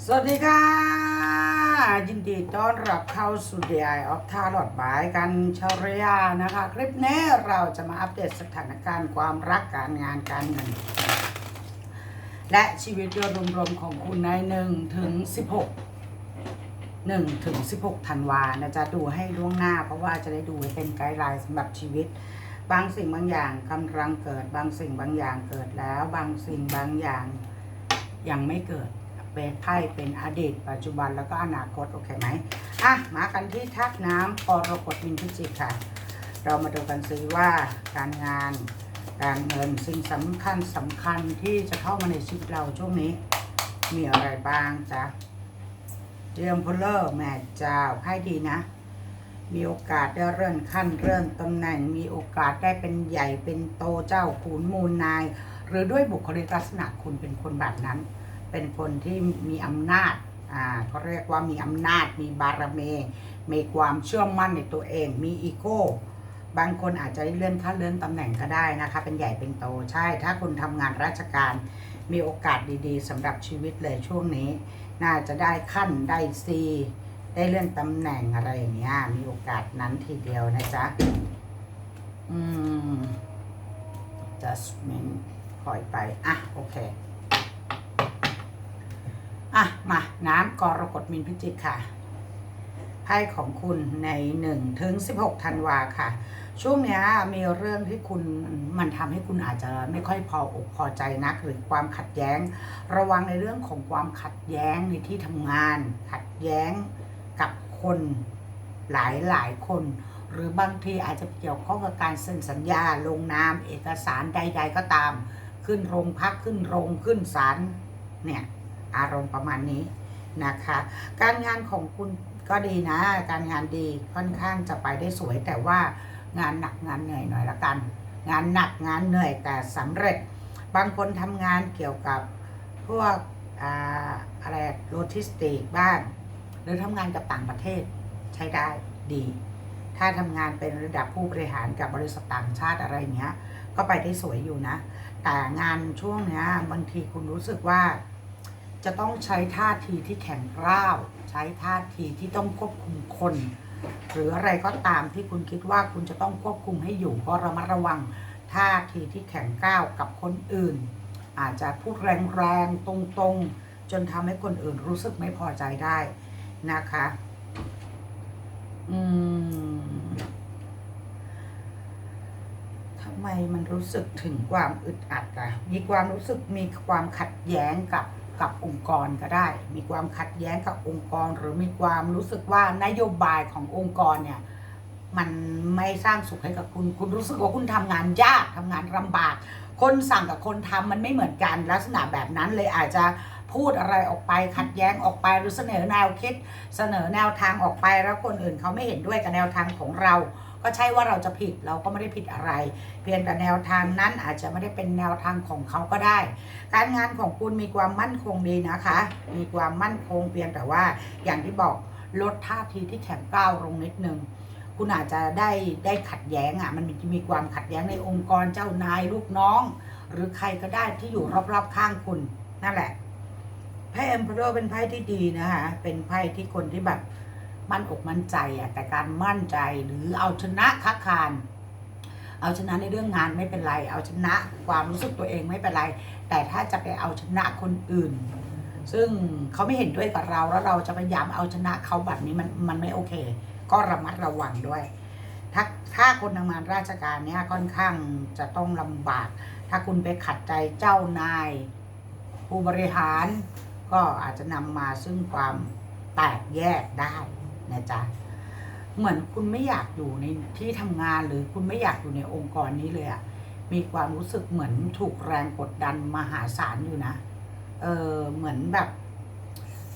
สวัสดีค่ะ ยินดีต้อนรับเข้าสู่ DI of t a r o t บายกันชารยานะคะ คลิปนี้เราจะมาอัปเดตสถานการณ์ความรักการงานการเงิน และชีวิตโดยรวมๆของคุณใน1ถึง16 1ถึง16ธันวานะจะดูให้ล่วงหน้า เพราะว่าจะได้ดูเป็นไกด์ไลน์สำหรับชีวิตบางสิ่งบางอย่างกำลังเกิด บางสิ่งบางอย่างเกิดแล้ว บางสิ่งบางอย่างยังไม่เกิด เป็นไพ่เป็นอดีต ปัจจุบันแล้วก็อนาคตโอเคไหมอะมากันที่ทักน้ำกรกฎมินพิจิกค่ะ เรามาดูกันซิว่าการงาน การเงินสิ่งสำคัญสำคัญที่จะเข้ามาในชีวิตเราช่วงนี้ มีอะไรบ้างจ๊ะเรียมพลเลอร์แม่เจ้าไพ่ดีนะ มีโอกาสได้เลื่อนขั้นเลื่อนตำแหน่ง มีโอกาสได้เป็นใหญ่เป็นโตเจ้าขุนมูลนาย หรือด้วยบุคลิกลักษณะคุณเป็นคนแบบนั้น เป็นคนที่มีอำนาจอ่าเขาเรียกว่ามีอำนาจมีบารมีมีความเชื่อมั่นในตัวเอง มีอีโก้บางคนอาจจะได้เลื่อนขั้นเลื่อนตำแหน่งก็ได้นะคะ เป็นใหญ่เป็นโตใช่ ถ้าคุณทำงานราชการมีโอกาสดีๆสำหรับชีวิตเลยช่วงนี้ น่าจะได้ขั้นได้ซีได้เลื่อนตำแหน่งอะไรอย่างเงี้ยมีโอกาสนั้นทีเดียวนะจ๊ะอืม adjustment คอยไป อะ โอเค มาน้ำกรกฎมินพิจิกค่ะไพ่ของคุณใน1ถึง16ธันวาค่ะ ช่วงนี้มีเรื่องที่คุณมันทำให้คุณอาจจะไม่ค่อยพออกพอใจนัก หรือความขัดแย้ง ระวังในเรื่องของความขัดแย้งในที่ทำงาน ขัดแย้งกับคนหลายหลายคน หรือบางทีอาจจะเกี่ยวข้องกับการเซ็นสัญญาลงนามเอกสารใด ๆ ก็ตาม ขึ้นโรงพักขึ้นโรงขึ้นศาลเนี่ย อารมณ์ประมาณนี้นะคะ การงานของคุณก็ดีนะ การงานดีค่อนข้างจะไปได้สวย แต่ว่างานหนักงานเหนื่อยหน่อยละกัน งานหนักงานเหนื่อยแต่สำเร็จ บางคนทำงานเกี่ยวกับพวกอ่าอะไรโลจิสติกบ้างหรือทำงานกับต่างประเทศใช้ได้ดี ถ้าทำงานเป็นระดับผู้บริหารกับบริษัทต่างชาติอะไรเงี้ย ก็ไปได้สวยอยู่นะ แต่งานช่วงเนี้ยบางทีคุณรู้สึกว่า จะต้องใช้ท่าทีที่แข็งกร้าว ใช้ท่าทีที่ต้องควบคุมคน หรืออะไรก็ตามที่คุณคิดว่าคุณจะต้องควบคุมให้อยู่ก็ระมัดระวังท่าทีที่แข็งก้าวกับคนอื่น อาจจะพูดแรงๆ ตรงๆ จนทำให้คนอื่นรู้สึกไม่พอใจได้นะคะอืมทำไมมันรู้สึกถึงความอึดอัดอะมีความรู้สึกมีความขัดแย้งกับ กับองค์กรก็ได้ มีความขัดแย้งกับองค์กร หรือมีความรู้สึกว่านโยบายขององค์กรเนี่ยมันไม่สร้างสุขให้กับคุณ คุณรู้สึกว่าคุณทำงานยากทำงานลำบาก คนสั่งกับคนทำมันไม่เหมือนกันลักษณะแบบนั้นเลยอาจจะพูดอะไรออกไปขัดแย้งออกไปหรือเสนอแนวคิด เสนอแนวทางออกไปแล้วคนอื่นเขาไม่เห็นด้วยกับแนวทางของเรา ก็ใช่ว่าเราจะผิดเราก็ไม่ได้ผิดอะไร เพียงแต่แนวทางนั้นอาจจะไม่ได้เป็นแนวทางของเขาก็ได้ การงานของคุณมีความมั่นคงดีนะคะ มีความมั่นคงเพียงแต่ว่าอย่างที่บอกลดท่าทีที่แข็งกร้าวลงนิดนึงคุณอาจจะได้ได้ขัดแย้งอะมันมีความขัดแย้งในองค์กรเจ้านายลูกน้อง หรือใครก็ได้ที่อยู่รอบๆข้างคุณนั่นแหละไพ่เอ็มพ r รเป็นไพ่ที่ดีนะคะเป็นไพ่ที่คนที่แบบ มั่นอกมั่นใจอะแต่การมั่นใจหรือเอาชนะค้าคารเอาชนะในเรื่องงานไม่เป็นไร เอาชนะความรู้สึกตัวเองไม่เป็นไร แต่ถ้าจะไปเอาชนะคนอื่น ซึ่งเขาไม่เห็นด้วยกับเราแล้วเราจะพยายามเอาชนะเขาแบบนี้มันมันไม่โอเค ก็ระมัดระวังด้วยถ้าถ้าคนทำงานราชการเนี่ยค่อนข้างจะต้องลำบาก ถ้าคุณไปขัดใจเจ้านาย ผู้บริหาร ก็อาจจะนำมาซึ่งความแตกแยกได้ นะจ๊ะเหมือนคุณไม่อยากอยู่ในที่ทำงานหรือคุณไม่อยากอยู่ในองค์กรนี้เลยอะมีความรู้สึกเหมือนถูกแรงกดดันมหาศาลอยู่นะ เออเหมือนแบบ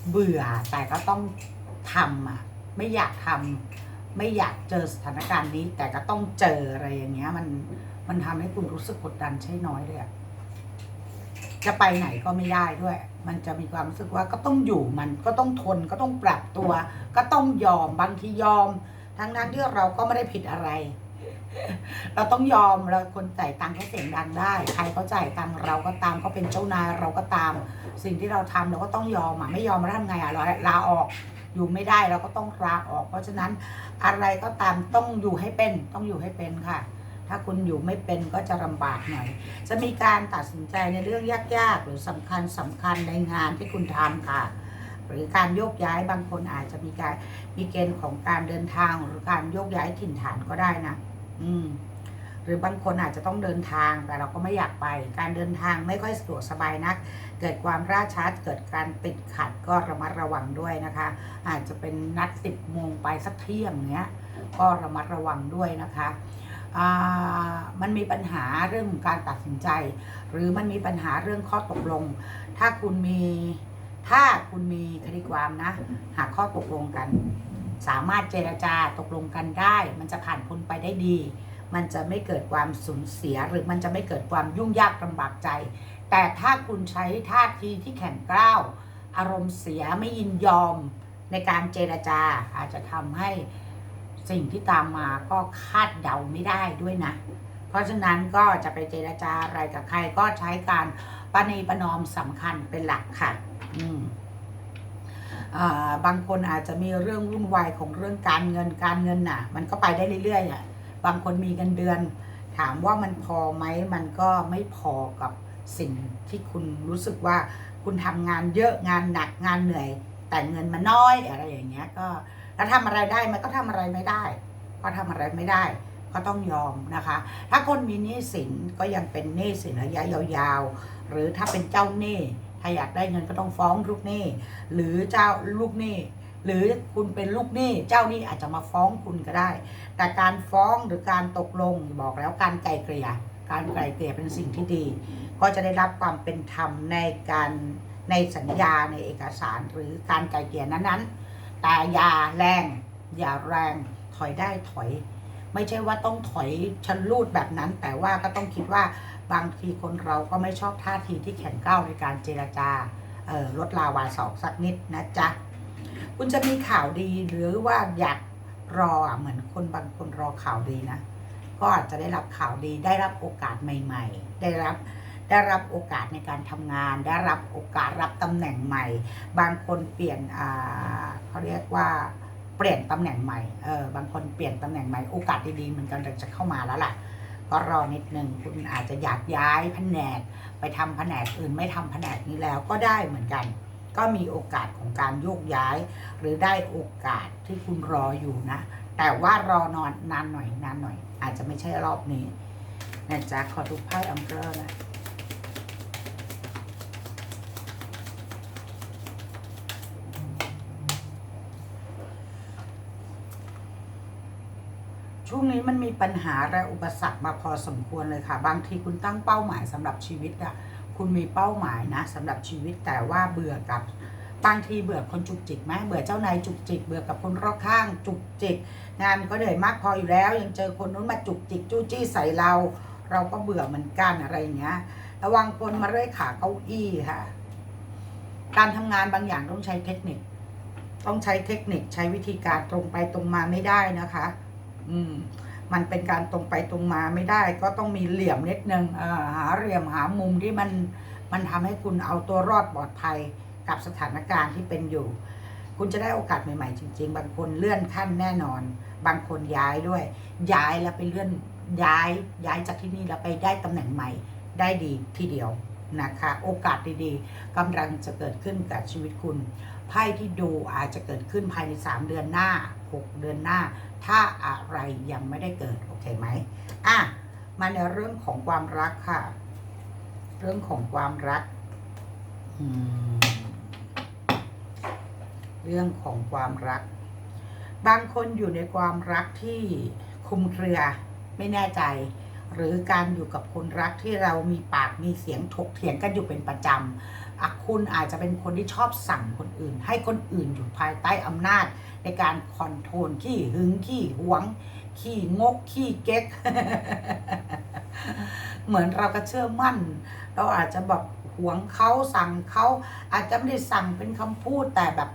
เบื่อแต่ก็ต้องทำอะ ไม่อยากทำไม่อยากเจอสถานการณ์นี้ แต่ก็ต้องเจออะไรอย่างเงี้ย มันมันทำให้คุณรู้สึกกดดันใช่น้อยเลยอะ จะไปไหนก็ไม่ได้ด้วย มันจะมีความรู้สึกว่าก็ต้องอยู่มันก็ต้องทนก็ต้องปรับตัว ก็ต้องยอมบางทียอม ทั้งนั้นที่เราก็ไม่ได้ผิดอะไร เราต้องยอมเราคนจ่ายตังค์ก็เสียงดังได้ ใครเขาจ่ายตังค์เราก็ตามเขาเป็นเจ้านายเราก็ตาม สิ่งที่เราทำเราก็ต้องยอมอะไม่ยอมเราทำไงอะเราลาออกอยู่ไม่ได้เราก็ต้องลาออก เพราะฉะนั้นอะไรก็ตามต้องอยู่ให้เป็นต้องอยู่ให้เป็นค่ะ ถ้าคุณอยู่ไม่เป็นก็จะลำบากหน่อย จะมีการตัดสินใจในเรื่องยากๆ หรือสำคัญสำคัญในงานที่คุณทำค่ะ หรือการโยกย้ายบางคนอาจจะมีการมีเกณฑ์ของการเดินทางหรือการโยกย้ายถิ่นฐานก็ได้นะ อืมหรือบางคนอาจจะต้องเดินทางแต่เราก็ไม่อยากไป การเดินทางไม่ค่อยสะดวกสบายนัก เกิดความราช้าเกิดการติดขัดก็ระมัดระวังด้วยนะคะ อาจจะเป็นนัดสิบโมงไปสักเที่ยงเนี้ย ก็ระมัดระวังด้วยนะคะ มันมีปัญหาเรื่องการตัดสินใจ หรือมันมีปัญหาเรื่องข้อตกลง ถ้าคุณมีถ้าคุณมีคดีความนะ หาข้อตกลงกัน สามารถเจรจาตกลงกันได้ มันจะผ่านพ้นไปได้ดี มันจะไม่เกิดความสูญเสีย หรือมันจะไม่เกิดความยุ่งยากลำบากใจ แต่ถ้าคุณใช้ท่าทีที่แข็งกร้าวอารมณ์เสียไม่ยินยอมในการเจรจาอาจจะทำให้ สิ่งที่ตามมาก็คาดเดาไม่ได้ด้วยนะ เพราะฉะนั้นก็จะไปเจรจาอะไรกับใครก็ใช้การประนีประนอมสำคัญเป็นหลักค่ะ อืมอ่าบางคนอาจจะมีเรื่องวุ่นวายของเรื่องการเงินการเงินน่ะ มันก็ไปได้เรื่อยๆอะบางคนมีเงินเดือน ถามว่ามันพอไหมมันก็ไม่พอกับสิ่งที่คุณรู้สึกว่าคุณทำงานเยอะงานหนักงานเหนื่อย แต่เงินมันน้อยอะไรอย่างเงี้ยก็ แล้วทำอะไรได้มันก็ทำอะไรไม่ได้ก็ทำอะไรไม่ได้ ก็ต้องยอมนะคะ ถ้าคนมีหนี้สินก็ยังเป็นหนี้สินระยะยาวๆ หรือถ้าเป็นเจ้าหนี้ถ้าอยากได้เงินก็ต้องฟ้องลูกหนี้ หรือเจ้าลูกหนี้หรือคุณเป็นลูกหนี้เจ้าหนี้อาจจะมาฟ้องคุณก็ได้ แต่การฟ้องหรือการตกลงบอกแล้วการไกลเกลี่ยการไกลเกลี่ยเป็นสิ่งที่ดี ก็จะได้รับความเป็นธรรมในการในสัญญาในเอกสารหรือการไกลเกลี่ยนั้นๆ แต่อย่าแรง อย่าแรงถอยได้ถอย ไม่ใช่ว่าต้องถอยชันรูดแบบนั้น แต่ว่าก็ต้องคิดว่าบางทีคนเราก็ไม่ชอบท่าทีที่แข็งก้าวในการเจรจาเออลดลาวาสอกสักนิดนะจ๊ะคุณจะมีข่าวดีหรือว่าอยากรออะเหมือนคนบางคนรอข่าวดีนะ ก็อาจจะได้รับข่าวดีได้รับโอกาสใหม่ ๆ ได้รับ ได้รับโอกาสในการทำงาน ได้รับโอกาสรับตำแหน่งใหม่ บางคนเปลี่ยนเขาเรียกว่าเปลี่ยนตำแหน่งใหม่ เออ บางคนเปลี่ยนตำแหน่งใหม่ โอกาสดีๆมันกำลังจะเข้ามาแล้วล่ะ ก็รอนิดนึง คุณอาจจะอยากย้ายแผนก ไปทำแผนกอื่นไม่ทำแผนกนี้แล้วก็ได้เหมือนกัน ก็มีโอกาสของการโยกย้าย หรือได้โอกาสที่คุณรออยู่นะ แต่ว่ารอนอนนานหน่อยนานหน่อย อาจจะไม่ใช่รอบนี้นะจ๊ะขอดูไพ่อัมเบอร์นะ ช่วงนี้มันมีปัญหาและอุปสรรคมาพอสมควรเลยค่ะ บางทีคุณตั้งเป้าหมายสำหรับชีวิตอะคุณมีเป้าหมายนะสำหรับชีวิตแต่ว่าเบื่อกับบางทีเบื่อคนจุกจิกไหมเบื่อเจ้านายจุกจิก เบื่อกับคนรอบข้างจุกจิก งานก็เหนื่อยมากพออยู่แล้ว ยังเจอคนนู้นมาจุกจิกจู้จี้ใส่เรา เราก็เบื่อเหมือนกันอะไรอย่างเงี้ยระวังคนมาเรื่อยขาเก้าอี้ค่ะ การทำงานบางอย่างต้องใช้เทคนิค ต้องใช้เทคนิคใช้วิธีการตรงไปตรงมาไม่ได้นะคะ อืมมันเป็นการตรงไปตรงมาไม่ได้ ก็ต้องมีเหลี่ยมนิดนึงเออหาเหลี่ยมหามุมที่มันมันทำให้คุณเอาตัวรอดปลอดภัยกับสถานการณ์ที่เป็นอยู่ คุณจะได้โอกาสใหม่ๆ จริง ๆ บางคนเลื่อนขั้นแน่นอน บางคนย้ายด้วย ย้ายแล้วไปเลื่อนย้ายย้ายจากที่นี่แล้วไปได้ตำแหน่งใหม่ได้ดีทีเดียวนะคะ โอกาสดีๆกำลังจะเกิดขึ้นกับชีวิตคุณไพ่ที่ดูอาจจะเกิดขึ้นภายใน 3 เดือนหน้า 6 เดือนหน้า ถ้าอะไรยังไม่ได้เกิด โอเคไหมอะมาในเรื่องของความรักค่ะ เรื่องของความรัก เรื่องของความรัก บางคนอยู่ในความรักที่คุมเครือ ไม่แน่ใจ หรือการอยู่กับคนรักที่เรามีปากมีเสียงถกเถียงกันอยู่เป็นประจำ คุณอาจจะเป็นคนที่ชอบสั่งคนอื่น ให้คนอื่นอยู่ภายใต้อำนาจในการคอนโทรลขี้หึงขี้หวง ขี้งกขี้เก๊ก เหมือนเราก็เชื่อมั่น เราอาจจะแบบหวงเขาสั่งเขาอาจจะไม่ได้สั่งเป็นคำพูดแต่แบบ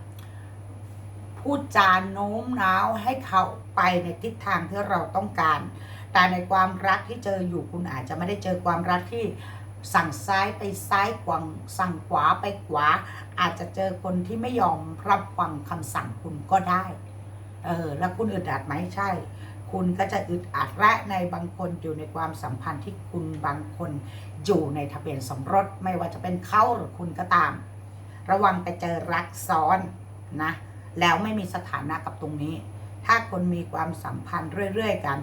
พูดจาโน้มน้าวให้เขาไปในทิศทางที่เราต้องการ แต่ในความรักที่เจออยู่คุณอาจจะไม่ได้เจอความรักที่ สั่งซ้ายไปซ้ายกวางสั่งขวาไปขวา อาจจะเจอคนที่ไม่ยอมรับฟังคำสั่งคุณก็ได้ เออ แล้วคุณอึดอัดไหมใช่ คุณก็จะอึดอัดและในบางคนอยู่ในความสัมพันธ์ที่คุณบางคนอยู่ในทะเบียนสมรสไม่ว่าจะเป็นเขาหรือคุณก็ตาม ระวังไปเจอรักซ้อนนะ แล้วไม่มีสถานะกับตรงนี้ ถ้าคนมีความสัมพันธ์เรื่อยๆกัน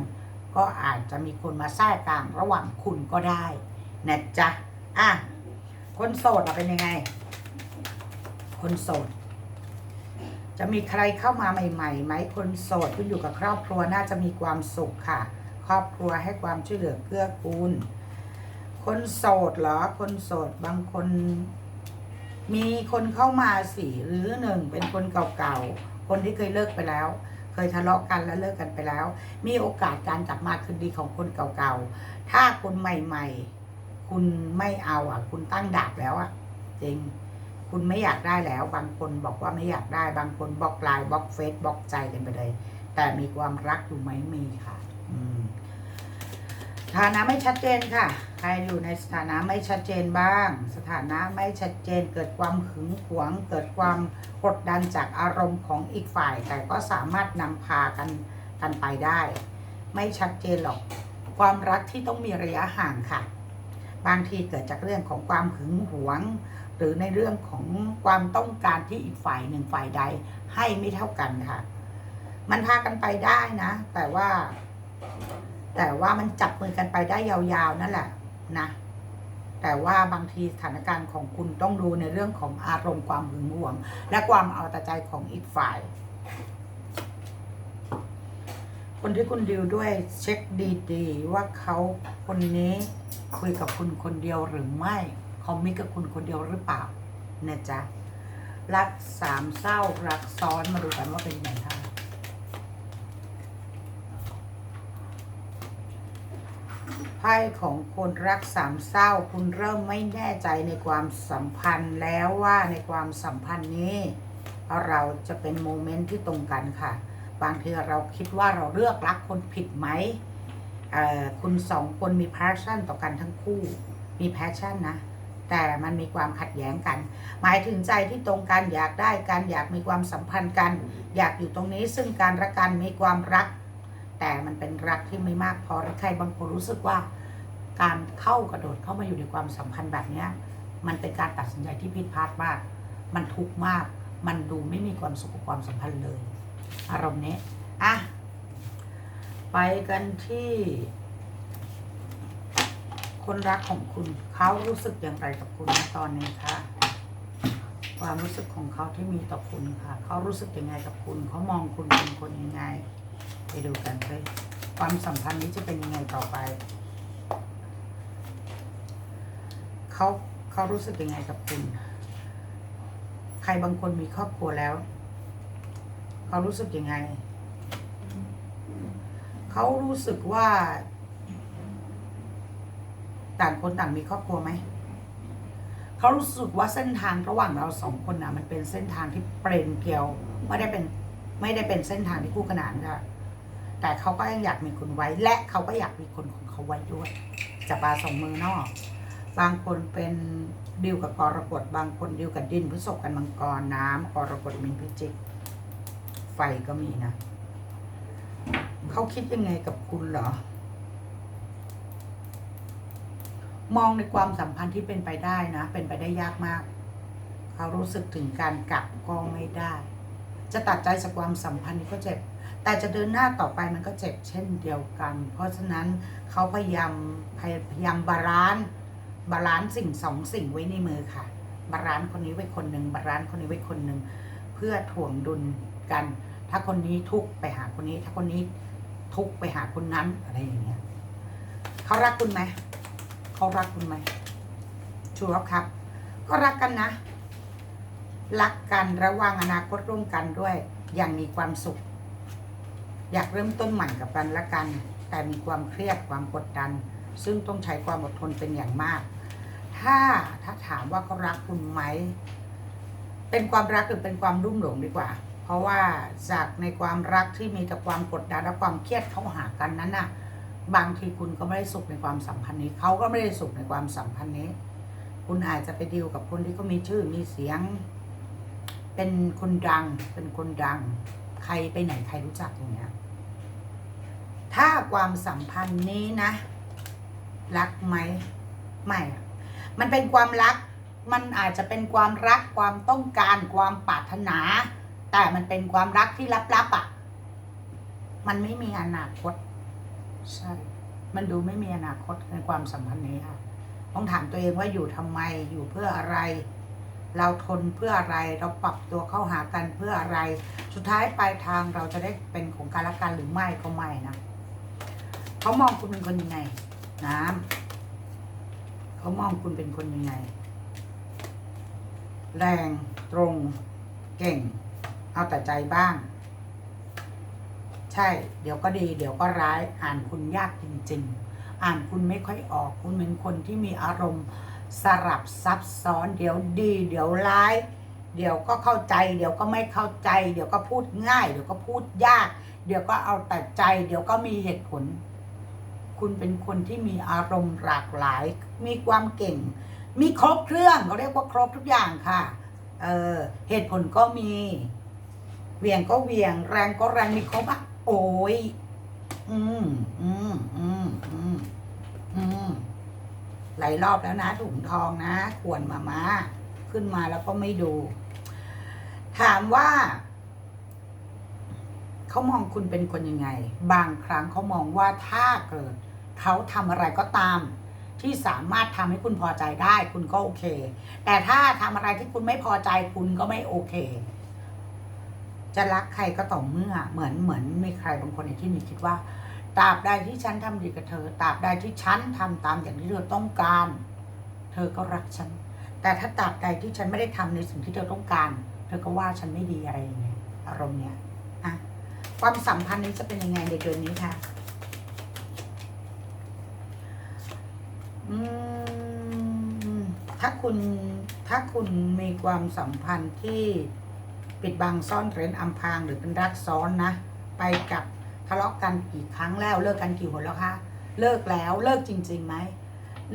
ก็อาจจะมีคนมาแทรกกลางระหว่างคุณก็ได้ นะจ๊ะ อะ คนโสดเป็นยังไง คนโสด จะมีใครเข้ามาใหม่ๆไหมคนโสดคุณอยู่กับครอบครัวน่าจะมีความสุขค่ะ ครอบครัวให้ความช่วยเหลือเกื้อกูล คนโสดเหรอ คนโสดบางคนมีคนเข้ามาสี่หรือหนึ่งเป็นคนเก่าๆ คนที่เคยเลิกไปแล้ว เคยทะเลาะกันแล้วเลิกกันไปแล้ว มีโอกาสการกลับมาคืนดีของคนเก่าๆ ถ้าคนใหม่ ๆ คุณไม่เอาอะ คุณตั้งดาบแล้วอะ จริง คุณไม่อยากได้แล้ว บางคนบอกว่าไม่อยากได้ บางคนบล็อกไลน์บล็อกเฟซบล็อกใจกันไปเลย แต่มีความรักอยู่ไหมมีค่ะ อืมสถานะไม่ชัดเจนค่ะ ใครอยู่ในสถานะไม่ชัดเจนบ้าง สถานะไม่ชัดเจน เกิดความหึงหวง เกิดความกดดันจากอารมณ์ของอีกฝ่าย แต่ก็สามารถนำพากันกันไปได้ ไม่ชัดเจนหรอก ความรักที่ต้องมีระยะห่างค่ะ บางทีเกิดจากเรื่องของความหึงหวง หรือในเรื่องของความต้องการที่อีกฝ่ายหนึ่งฝ่ายใดให้ไม่เท่ากันค่ะ มันพากันไปได้นะ แต่ว่า แต่ว่ามันจับมือกันไปได้ยาวๆนั่นแหละนะ แต่ว่าบางทีสถานการณ์ของคุณต้องดูในเรื่องของอารมณ์ความหึงหวง และความเอาแต่ใจของอีกฝ่ายคนที่คุณดิวด้วยเช็คดีๆว่าเขาคนนี้ คุยกับคุณคนเดียวหรือไม่เขามีกับคุณคนเดียวหรือเปล่านะจ๊ะรักสามเศร้ารักซ้อนมาดูกันว่าเป็นยังไงคะไพ่ของคนรักสามเศร้า คุณเริ่มไม่แน่ใจในความสัมพันธ์แล้วว่าในความสัมพันธ์นี้ เราจะเป็นโมเมนต์ที่ตรงกันค่ะ บางทีเราคิดว่าเราเลือกรักคนผิดไหม คุณสองคนมี passion ต่อกันทั้งคู่ มี passion นะ แต่มันมีความขัดแย้งกัน หมายถึงใจที่ตรงกันอยากได้กันอยากมีความสัมพันธ์กัน อยากอยู่ตรงนี้ซึ่งการรักกันมีความรัก แต่มันเป็นรักที่ไม่มากพอใครบางคนรู้สึกว่า การเข้ากระโดดเข้ามาอยู่ในความสัมพันธ์แบบนี้มันเป็นการตัดสินใจที่ผิดพลาดมาก มันทุกข์มาก มันดูไม่มีความสุขกับความสัมพันธ์เลย อารมณ์นี้อะ ไปกันที่ คนรักของคุณ เขารู้สึกอย่างไรกับคุณณตอนนี้คะความรู้สึกของเขาที่มีต่อคุณค่ะ เขารู้สึกยังไงกับคุณ เขามองคุณเป็นคนยังไง ไปดูกันเลยความสัมพันธ์นี้จะเป็นยังไงต่อไป เขาเขารู้สึกยังไงกับคุณ ใครบางคนมีครอบครัวแล้ว เขารู้สึกยังไง เขารู้สึกว่า ต่างคนต่างมีครอบครัวไหม เขารู้สึกว่าเส้นทางระหว่างเราสองคนนะมันเป็นเส้นทางที่เปล่งเกลียวไม่ได้เป็นไม่ได้เป็นเส้นทางที่คู่ขนานค่ะแต่เขาก็ยังอยากมีคุณไว้ และเขาก็อยากมีคนของเขาไว้ด้วย จะปลาสองมือนอก บางคนเป็นดิวกับกรกฎบางคนดิวกับดินพฤษภกันมังกรน้ำกรกฎมินพิจิก ไฟก็มีนะ เขาคิดยังไงกับคุณเหรอ มองในความสัมพันธ์ที่เป็นไปได้นะ เป็นไปได้ยากมาก เขารู้สึกถึงการกลับก็ไม่ได้ จะตัดใจจากความสัมพันธ์นี้ก็เจ็บ แต่จะเดินหน้าต่อไปมันก็เจ็บเช่นเดียวกัน เพราะฉะนั้นเขาพยายามพยายามบาลานซ์บาลานซ์สิ่งสองสิ่งไว้ในมือค่ะ บาลานซ์คนนี้ไว้คนหนึ่งบาลานซ์คนนี้ไว้คนหนึ่งเพื่อถ่วงดุลกัน ถ้าคนนี้ทุกข์ไปหาคนนี้ ถ้าคนนี้ ทุกไปหาคนนั้นอะไรอย่างเงี้ยเขารักคุณไหมเขารักคุณไหมชัวร์ครับ ก็รักกันนะ รักกันระว่างอนาคตร่วมกันด้วย อย่างมีความสุข อยากเริ่มต้นใหม่กับกันละกัน แต่มีความเครียดความกดดัน ซึ่งต้องใช้ความอดทนเป็นอย่างมาก ถ้าถ้าถามว่าเขารักคุณไหมเป็นความรักหรือเป็นความรุ่มหลงดีกว่า ราะว่าจากในความรักที่มีแต่ความกดดันและความเครียดเข้าหากันนั้นน่ะ บางทีคุณก็ไม่ได้สุขในความสัมพันธ์นี้เขาก็ไม่ได้สุขในความสัมพันธ์นี้ คุณอาจจะไปดีลกับคนที่เขามีชื่อมีเสียง เป็นคนดัง เป็นคนดัง ใครไปไหนใครรู้จักอย่างเงี้ย ถ้าความสัมพันธ์นี้นะ รักไหมไม่มันเป็นความรัก มันอาจจะเป็นความรักความต้องการความปรารถนา แต่มันเป็นความรักที่ลับๆอะ มันไม่มีอนาคต ใช่ มันดูไม่มีอนาคตในความสัมพันธ์นี้ค่ะ ต้องถามตัวเองว่าอยู่ทำไม อยู่เพื่ออะไร เราทนเพื่ออะไร เราปรับตัวเข้าหากันเพื่ออะไร สุดท้ายปลายทางเราจะได้เป็นของกันและกันหรือไม่ก็ไม่นะ เขามองคุณเป็นคนยังไง น้ำเขามองคุณเป็นคนยังไง แรง ตรง เก่ง เอาแต่ใจบ้าง ใช่ เดี๋ยวก็ดี เดี๋ยวก็ร้าย อ่านคุณยากจริง ๆ อ่านคุณไม่ค่อยออก คุณเป็นคนที่มีอารมณ์สลับซับซ้อน เดี๋ยวดี เดี๋ยวร้าย เดี๋ยวก็เข้าใจ เดี๋ยวก็ไม่เข้าใจ เดี๋ยวก็พูดง่าย เดี๋ยวก็พูดยาก เดี๋ยวก็เอาแต่ใจ เดี๋ยวก็มีเหตุผล คุณเป็นคนที่มีอารมณ์หลากหลาย มีความเก่ง มีครบเครื่องเขาเรียกว่าครบทุกอย่างค่ะ เออ เหตุผลก็มี เวียงก็เวียง แรงก็แรงมีครบอะโอ้ย อืมอืมอืมอืมอืมหลายรอบแล้วนะถุงทองนะขวนมามาขึ้นมาแล้วก็ไม่ดู ถามว่า เขามองคุณเป็นคนยังไง บางครั้งเขามองว่าถ้าเกิดเขาทำอะไรก็ตาม ที่สามารถทำให้คุณพอใจได้ คุณก็โอเค แต่ถ้าทำอะไรที่คุณไม่พอใจคุณก็ไม่โอเค จะรักใครก็ต่อเมื่อ เหมือนเหมือนมีใครบางคนในที่มีคิดว่าตราบใดที่ฉันทำดีกับเธอตราบใดที่ฉันทำตามอย่างที่เธอต้องการ เธอก็รักฉัน แต่ถ้าตราบใดที่ฉันไม่ได้ทำในสิ่งที่เธอต้องการ เธอก็ว่าฉันไม่ดีอะไรอย่างเงี้ยอารมณ์เนี้ยอะความสัมพันธ์นี้จะเป็นยังไงในเดือนนี้คะอืมถ้าคุณถ้าคุณมีความสัมพันธ์ที่ ปิดบังซ่อนเร้นอำพรางหรือเป็นรักซ้อนนะ ไปกับทะเลาะกันกี่ครั้งแล้วเลิกกันกี่หนแล้วคะเลิกแล้วเลิกจริงๆไหม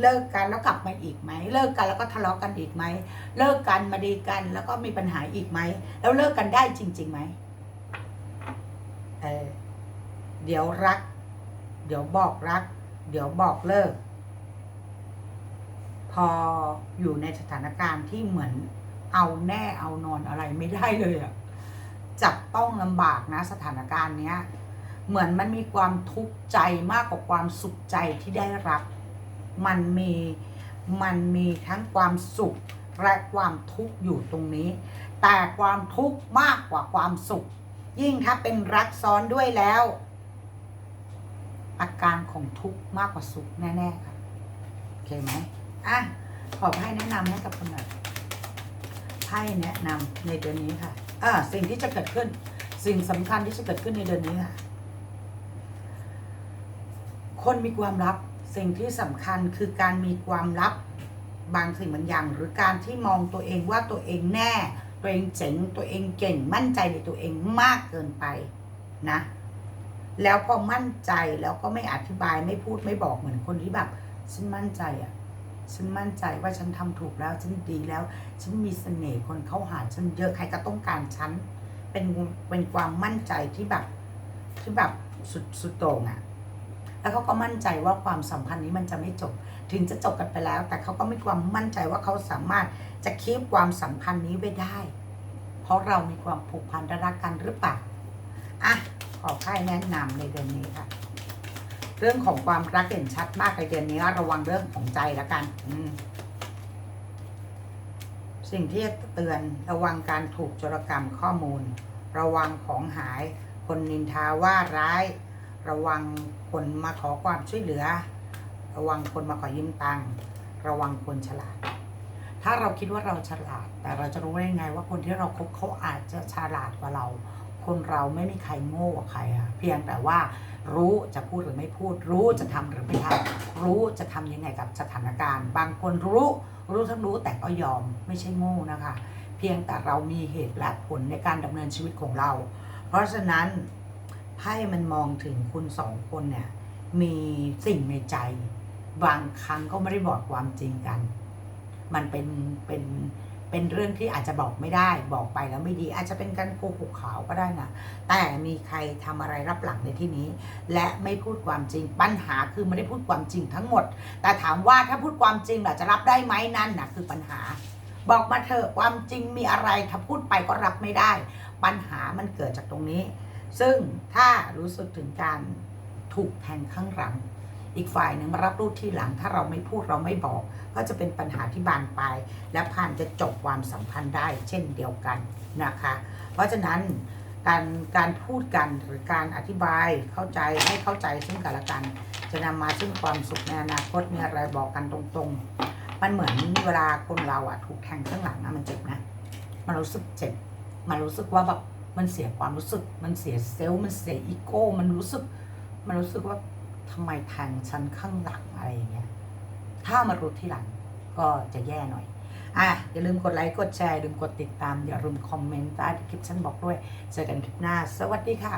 เลิกกันแล้วกลับมาอีกไหมเลิกกันแล้วก็ทะเลาะกันอีกไหมเลิกกันมาดีกันแล้วก็มีปัญหาอีกไหมแล้วเลิกกันได้จริงๆไหมเออเดี๋ยวรัก เดี๋ยวบอกรัก เดี๋ยวบอกเลิก พออยู่ในสถานการณ์ที่เหมือน เอาแน่เอานอนอะไรไม่ได้เลยอะจับต้องลำบากนะสถานการณ์เนี้ย เหมือนมันมีความทุกข์ใจมากกว่าความสุขใจที่ได้รับ มันมีมันมีทั้งความสุขและความทุกข์อยู่ตรงนี้ แต่ความทุกข์มากกว่าความสุข ยิ่งถ้าเป็นรักซ้อนด้วยแล้ว อาการของทุกข์มากกว่าสุขแน่ๆค่ะโอเคไหมอะขอไพ่แนะนำให้กับคุณหน่อย ไพ่แนะนำในเดือนนี้ค่ะอ่าสิ่งที่จะเกิดขึ้น สิ่งสำคัญที่จะเกิดขึ้นในเดือนนี้ค่ะ คนมีความลับ สิ่งที่สำคัญคือการมีความลับบางสิ่งบางอย่าง หรือการที่มองตัวเองว่าตัวเองแน่ ตัวเองเจ๋งตัวเองเก่ง มั่นใจในตัวเองมากเกินไปนะ แล้วพอมั่นใจแล้วก็ไม่อธิบายไม่พูดไม่บอกเหมือนคนที่แบบฉันมั่นใจอะ่ะ ฉันมั่นใจว่าฉันทำถูกแล้ว ฉันดีแล้ว ฉันมีเสน่ห์คนเข้าหาฉันเยอะใครก็ต้องการฉัน เป็นเป็นความมั่นใจที่แบบที่แบบสุดสุดโต่งอะ่ะ แล้วเขาก็มั่นใจว่าความสัมพันธ์นี้มันจะไม่จบ ถึงจะจบกันไปแล้ว แต่เขาก็มีความมั่นใจว่าเขาสามารถจะคีบความสัมพันธ์นี้ไว้ได้ เพราะเรามีความผูกพันรักกันหรือเปล่าอะขอค่ายแนะนำในเดือนนี้ค่ะ เรื่องของความรักเด่นชัดมากในเดือนนี้ระวังเรื่องของใจละกัน อืมสิ่งที่เตือนระวังการถูกโจรกรรมข้อมูล ระวังของหาย คนนินทาว่าร้าย ระวังคนมาขอความช่วยเหลือ ระวังคนมาขอยืมตังค์ระวังคนฉลาด ถ้าเราคิดว่าเราฉลาด แต่เราจะรู้ได้ไงว่าคนที่เราคบเขาอาจจะฉลาดกว่าเรา คนเราไม่มีใครโง่กว่าใครอะเพียงแต่ว่า รู้จะพูดหรือไม่พูด รู้จะทำหรือไม่ทำรู้จะทำยังไงกับสถานการณ์ บางคนรู้รู้ทั้งรู้แต่ก็ยอมไม่ใช่โง่นะคะ เพียงแต่เรามีเหตุและผลในการดำเนินชีวิตของเรา เพราะฉะนั้นไพ่มันมองถึงคุณสองคนเนี่ยมีสิ่งในใจ บางครั้งก็ไม่ได้บอกความจริงกัน มันเป็นเป็น เป็นเรื่องที่อาจจะบอกไม่ได้บอกไปแล้วไม่ดี อาจจะเป็นการโกหกขาวก็ได้นะแต่มีใครทำอะไรรับหลังในที่นี้ และไม่พูดความจริงปัญหาคือไม่ได้พูดความจริงทั้งหมด แต่ถามว่าถ้าพูดความจริงล่ะจะรับได้ไหมนั่นนะคือปัญหา บอกมาเถอะความจริงมีอะไรถ้าพูดไปก็รับไม่ได้ ปัญหามันเกิดจากตรงนี้ ซึ่งถ้ารู้สึกถึงการถูกแทงข้างหลัง อีกฝ่ายหนึ่งมารับรู้ที่หลัง ถ้าเราไม่พูดเราไม่บอก ก็จะเป็นปัญหาที่บานปลายและผ่านจะจบความสัมพันธ์ได้เช่นเดียวกันนะคะ เพราะฉะนั้นการการพูดกันหรือการอธิบายเข้าใจให้เข้าใจซึ่งกันและกัน จะนำมาซึ่งความสุขในอนาคตมีอะไรบอกกันตรงๆ มันเหมือนเวลาคนเราอะถูกแทงข้างหลังนะมันเจ็บนะมันรู้สึกเจ็บมันรู้สึกว่าแบบมันเสียความรู้สึก มันเสียเซลล์มันเสียอีโก้ มันรู้สึก มันรู้สึกว่า ทำไมแทงฉันข้างหลังอะไรอย่างเงี้ย ถ้ามารู้ที่หลังก็จะแย่หน่อย อะ อย่าลืมกดไลค์ กดแชร์ อย่าลืมกดติดตาม อย่าลืมคอมเมนต์ใต้คลิปฉันบอกด้วย เจอกันคลิปหน้า สวัสดีค่ะ